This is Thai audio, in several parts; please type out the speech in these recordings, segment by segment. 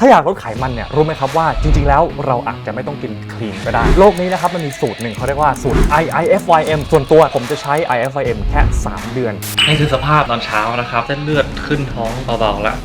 ถ้าอยากลดไขมันเนี่ยรู้ไหมครับว่าจริง ๆ แล้วเราอาจจะไม่ต้องกินคลีนก็ได้ โลกนี้นะครับมันมีสูตรหนึ่งเขาเรียกว่าสูตร IIFYM ส่วนตัวผมจะใช้ IIFYM แค่ 3 เดือน นี่คือสภาพตอนเช้านะครับเส้นเลือดขึ้นท้องเบาๆแล้ว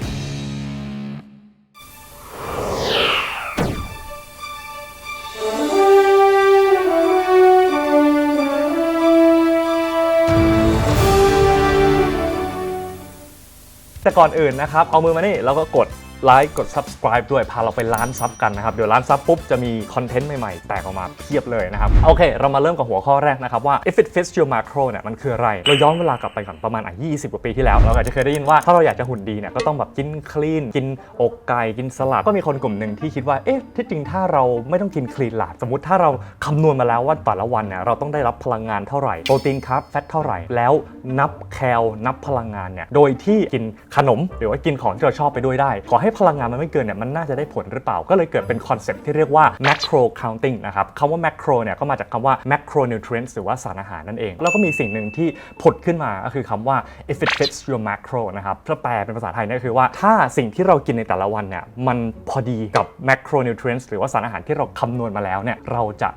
แต่ก่อนอื่นนะครับ เอามือมานี่แล้วก็กด ไลค์กด subscribe ด้วยพาเราไปล้านซับกันนะครับ เดี๋ยวล้านซับปุ๊บจะมีคอนเทนต์ใหม่ๆ แตกออกมาเพียบเลยนะครับ โอเค เรามาเริ่มกับหัวข้อแรกนะครับว่า if it fits your macro เนี่ยมันคืออะไร เราย้อนเวลากลับไปก่อนประมาณอะ20 กว่าปีที่แล้ว เราอาจจะเคยได้ยินว่าถ้าเราอยากจะหุ่นดีเนี่ยก็ต้องแบบกินคลีนกินอกไก่กินสลัดก็มีคนกลุ่มหนึ่งที่คิดว่าเอ๊ะที่จริงถ้าเราไม่ต้องกินคลีนล่ะสมมติถ้าเราคำนวณมาแล้วว่าแต่ละวันเนี่ยเราต้องได้รับพลังงานเท่าไหร่โปรตีนคาร์บแฟตเท่าไหร่แล้วนับแคลนับพลังงานเนี่ยโดยที่กินขนมหรือว่ากินของที่เราชอบไปด้วยได้ ขอให้พลังงานมันไม่เกินเนี่ยมันน่าจะได้ผลหรือเปล่า ก็เลยเกิดเป็นคอนเซ็ปต์ที่เรียกว่า macro counting นะครับคำว่า macro เนี่ยก็มาจากคำว่า macronutrients หรือว่าสารอาหารนั่นเอง แล้วก็มีสิ่งหนึ่งที่ผุดขึ้นมาก็คือคำว่า if it fits your macro นะครับถ้าแปลเป็นภาษาไทยเนี่ยก็คือว่าถ้าสิ่งที่เรากินในแต่ละวันเนี่ยมันพอดีกับ macronutrients หรือว่าสารอาหารที่เราคำนวณมาแล้วเนี่ยเราจะ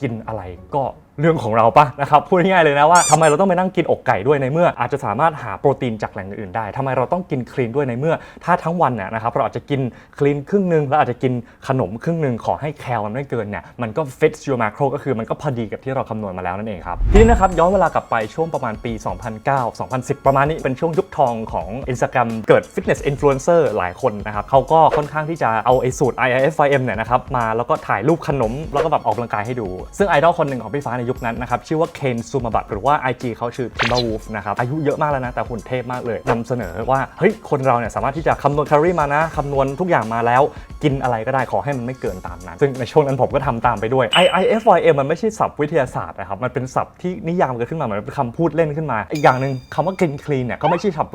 กินอะไรก็เรื่องของเราปะนะครับพูดง่ายๆเลยนะว่าทำไมเราต้องไปนั่งกินอกไก่ด้วยในเมื่อ อาจจะสามารถหาโปรตีนจากแหล่งอื่นๆได้ทำไมเราต้องกินคลีนด้วยในเมื่อ ถ้าทั้งวันเนี่ยนะครับเราอาจจะกินคลีนครึ่งหนึงแล้วอาจจะกินขนมครึ่งหนึงขอให้แคลมันไม่เกินเนี่ยมันก็ fits your macro ก็คือมันก็พอดีกับที่เราคำนวณมาแล้วนั่นเองครับทีนี้นะครับย้อนเวลากลับไปช่วงประมาณปี 2009 2010 ประมาณนี้เป็นช่วงยุคทองของ Instagram เกิด fitness influencer หลายคนนะครับเขาก็ค่อนข้างที่จะเอาไอ้สูตร IIFYM เนี่ยนะครับมาแล้วก็ถ่ายรูปขนมแล้วก็แบบออกกำลังกายให้ดู ซึ่งไอดอลคนหนึ่งของพี่ฟ้าในยุคนั้นนะครับชื่อว่าเคนซูมาบัตหรือว่า IG เขาชื่อ Timberwolf นะครับอายุเยอะมากแล้วนะ แต่หุ่นเทพมากเลยนำเสนอว่าเฮ้ยคนเราเนี่ยสามารถที่จะคำนวณแคลอรี่มานะคำนวณทุกอย่างมาแล้ว กินอะไรก็ได้ขอให้มันไม่เกินตามนั้น ซึ่งในช่วงนั้นผมก็ทำตามไปด้วย IIFYM มันไม่ใช่ศัพท์วิทยาศาสตร์นะครับ มันเป็นศัพท์ที่นิยามกันขึ้นมาเหมือนเป็นคำพูดเล่นขึ้นมา อีกอย่างหนึ่งคำว่ากินคลีนเนี่ยก็ไม่ใช่ศัพท์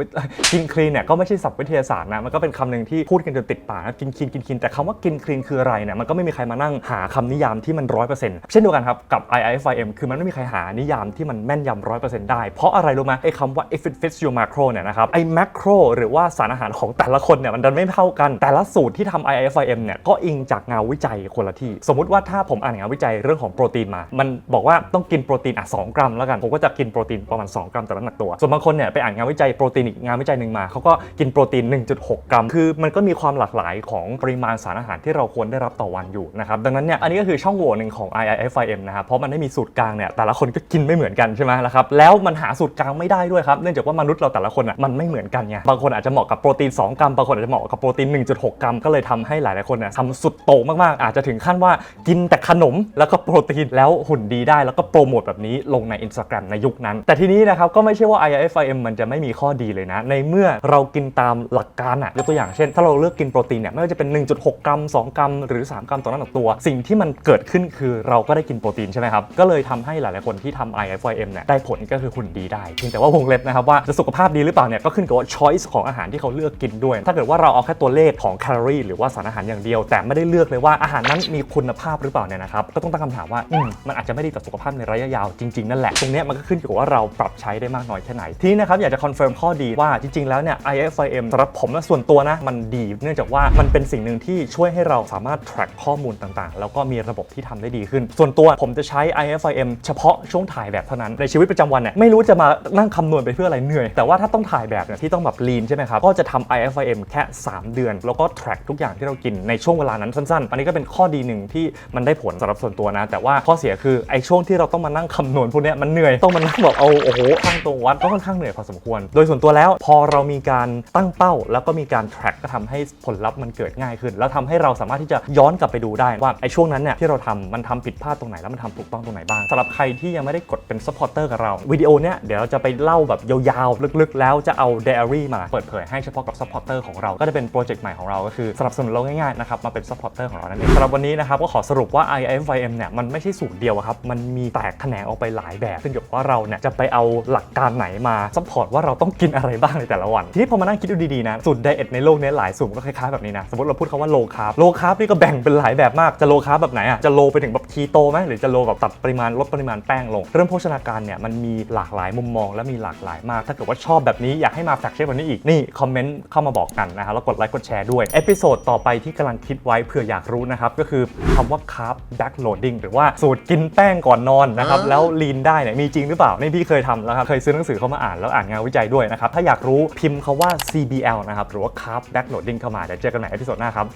กินคลีนเนี่ยก็ไม่ใช่ศัพท์วิทยาศาสตร์นะ มันก็เป็นคำหนึ่งที่พูดกันจนติดปากนะกินคลีนกินคลีนแต่คำว่ากินคลีนคืออะไรเนี่ยมันก็ไม่มีใครมานั่งหาคำนิยามที่มันร้อยเปอร์เซ็นต์เช่นเดียวกันครับกับ IIFYM คือมันไม่มีใครหานิยามที่มันแม่นยำร้อยเปอร์เซ็นต์ได้ เพราะอะไรรู้ไหมไอ้คำว่า if it fits your macro เนี่ยนะครับไอ้ macro หรือว่าสารอาหารของแต่ละคนเนี่ยมันดันไม่เท่ากันแต่ละสูตรที่ทำ I I F IIFYM เนี่ยก็อิงจากงานวิจัยคนละที่ สมมติว่าถ้าผมอ่านงานวิจัยเรื่องของโปรตีนมา มันบอกว่าต้องกินโปรตีนอะ2กรัมแล้วกัน ผมก็จะกินโปรตีนประมาณ 2 กรัมต่อน้ำหนักตัว ส่วนบางคนเนี่ยไปอ่านงานวิจัยโปรตีนอีกงานวิจัยหนึ่งมาเขาก็กินโปรตีน 1.6 กรัม คือมันก็มีความหลากหลายของปริมาณสารอาหารที่เราควรได้รับต่อวันอยู่นะครับดังนั้นเนี่ยอันนี้ก็คือช่องโหว่หนึ่งของ IIFYM นะครับเพราะมันไม่มีสูตรกลางเนี่ยแต่ละคนก็กินไม่เหมือนกันใช่ไหมล่ะครับแล้วมันหาสูตรกลางไม่ได้ด้วยครับเนื่องจากว่ามนุษย์เราแต่ละคนอะมันไม่เหมือนกันไงบางคนอาจจะเหมาะกับโปรตีน 2 กรัมบางคนอาจจะเหมาะกับโปรตีน 1.6 กรัมก็เลยทำให้หลายๆคนเนี่ยทำสุดโต่งมากๆ อาจจะถึงขั้นว่ากินแต่ขนมแล้วก็โปรตีนแล้วหุ่นดีได้แล้วก็โปรโมทแบบนี้ลงใน Instagram ในยุคนั้น แต่ทีนี้นะครับก็ไม่ใช่ว่า IIFYM มันจะไม่มีข้อดีเลยนะ ในเมื่อเรากินตามหลักการอะยกตัวอย่างเช่น ถ้าเราเลือกกินโปรตีนเนี่ยไม่ว่าจะเป็น 1.6 กรัม 2 กรัม หรือ 3 กรัมต่อน้ำหนักตัว สิ่งที่มันเกิดขึ้นคือเราก็ได้กินโปรตีนใช่ไหมครับก็เลยทำให้หลาย ๆ คนที่ทำ IIFYM เนี่ยได้ผลก็คือหุ่นดีได้เพียงแต่ว่าวงเล็บนะครับว่าจะสุขภาพดีหรือเปล่าเนี่ยก็ขึ้นกับว่า choice ของอาหารที่เขาเลือกกินด้วย ถ้าเกิดว่าเราเอาแค่ตัวเลขของแคลอรี่หรือว่าสารอาหารอย่างเดียว แต่ไม่ได้เลือกเลยว่าอาหารนั้นมีคุณภาพหรือเปล่าเนี่ยนะครับก็ต้องตั้งคำถามว่าอืมมันอาจจะไม่ดีต่อสุขภาพในระยะยาวจริงๆนั่นแหละตรงเนี้ยมันก็ขึ้นอยู่กับว่าเราปรับใช้ได้มากน้อยแค่ไหนทีนี้นะครับอยากจะคอนเฟิร์มข้อดีว่าจริงๆแล้วเนี่ย IFIM สำหรับผมและส่วนตัวนะมันดี เนื่องจากว่ามันเป็นสิ่งหนึ่งที่ช่วยให้เราสามารถ track ข้อมูลต่างๆ แล้วก็มีระบบที่ทำได้ดีขึ้น ส่วนตัวผมจะใช้ IFIM เฉพาะช่วงถ่ายแบบเท่านั้นในชีวิตประจำวันเนี่ยไม่รู้จะมานั่งคำนวณไปเพื่ออะไรเหนื่อย แต่ว่าถ้าต้องถ่ายแบบเนี่ยที่ต้องแบบ lean ใช่ไหมครับก็จะทำ IFIM แค่ 3 เดือน แล้วก็ track ทุกอย่างที่เรากินในช่วงเวลานั้นสั้นๆ อันนี้ก็เป็นข้อดีหนึ่งที่มันได้ผลสำหรับส่วนตัวนะ แต่ว่าข้อเสียคือไอ้ช่วงที่เราต้องมานั่งคำนวณพวกนี้มันเหนื่อยต้องมานั่งแบบเอาโอ้โหข้งตรงวัดก็ค่อนข้างเหนื่อยพอสมควร โดยส่วนตัวแล้วพอเรามีการตั้งเป้า แล้วก็มีการ track ก็ทำให้ผลลัพธ์มันเกิดง่ายขึ้น แล้วทำให้เราสามารถที่จะย้อนกลับไปดูได้ว่าไอ้ช่วงนั้นเนี่ยที่เราทำมันทำผิดพลาดตรงไหนแล้วมันทำถูกต้องตรงไหนบ้างสำหรับใครที่ยังไม่ได้กดเป็น supporter กับเราวิดีโอเนี้ยเดี๋ยวเราจะไปเล่าแบบยาวๆลึกๆ แล้วจะเอา diary มาเปิดเผยให้เฉพาะกับ supporter ของเราก็จะเป็นโปรเจกต์ใหม่ของเราก็คือสนับสนุนเราง่ายๆนะครับมาเป็น supporter ของเรานั่นเองสำหรับวันนี้นะครับก็ขอสรุปว่า IFYM เนี่ยมันไม่ใช่สูตรเดียวครับมันมีแตกแขนงออกไปหลายแบบขึ้นอยู่กับว่าเราเนี่ยจะไปเอาหลักการไหนมา support ว่าเราต้องกินอะไรบ้างในแต่ละวัน ทีนี้พอมานั่งคิดดูดีๆนะสูตรไดเอทในโลกนี้หลายสูตรก็คล้ายๆแบบนี้นะสมมติเราพูดคำว่า low carb low carb นี่ก็แบ่งเป็นหลายแบบมากจะ low carb แบบไหนอะจะ low ไปถึงแบบ keto ไหมหรือจะ low แบบตัดปริมาณลดปริมาณแป้งลง เรื่องโภชนาการเนี่ยมันมีหลากหลายมุมมองและมีหลากหลายมาก ถ้าเกิดว่าชอบแบบนี้อยากให้มาแฟกเชฟแบบนี้อีกนี่คอมเมนต์เข้ามาบอกกันนะฮะแล้วกดไลค์กดแชร์ด้วยเอพิโซดต่อไปที่กำลังคิดไว้เผื่ออยากรู้นะครับ ก็คือคำว่า carb backloading หรือว่าสูตรกินแป้งก่อนนอนนะครับ แล้วลีนได้เนี่ยมีจริงหรือเปล่านี่พี่เคยทำแล้วครับ เคยซื้อหนังสือเข้ามาอ่านแล้วอ่านงานวิจัยด้วยนะครับ ถ้าอยากรู้พิมพ์คาว่า CBL นะครับ หรือว่า carb backloading เข้ามาเดี๋ยวเจอกันใหม่ในตอนหน้าครับ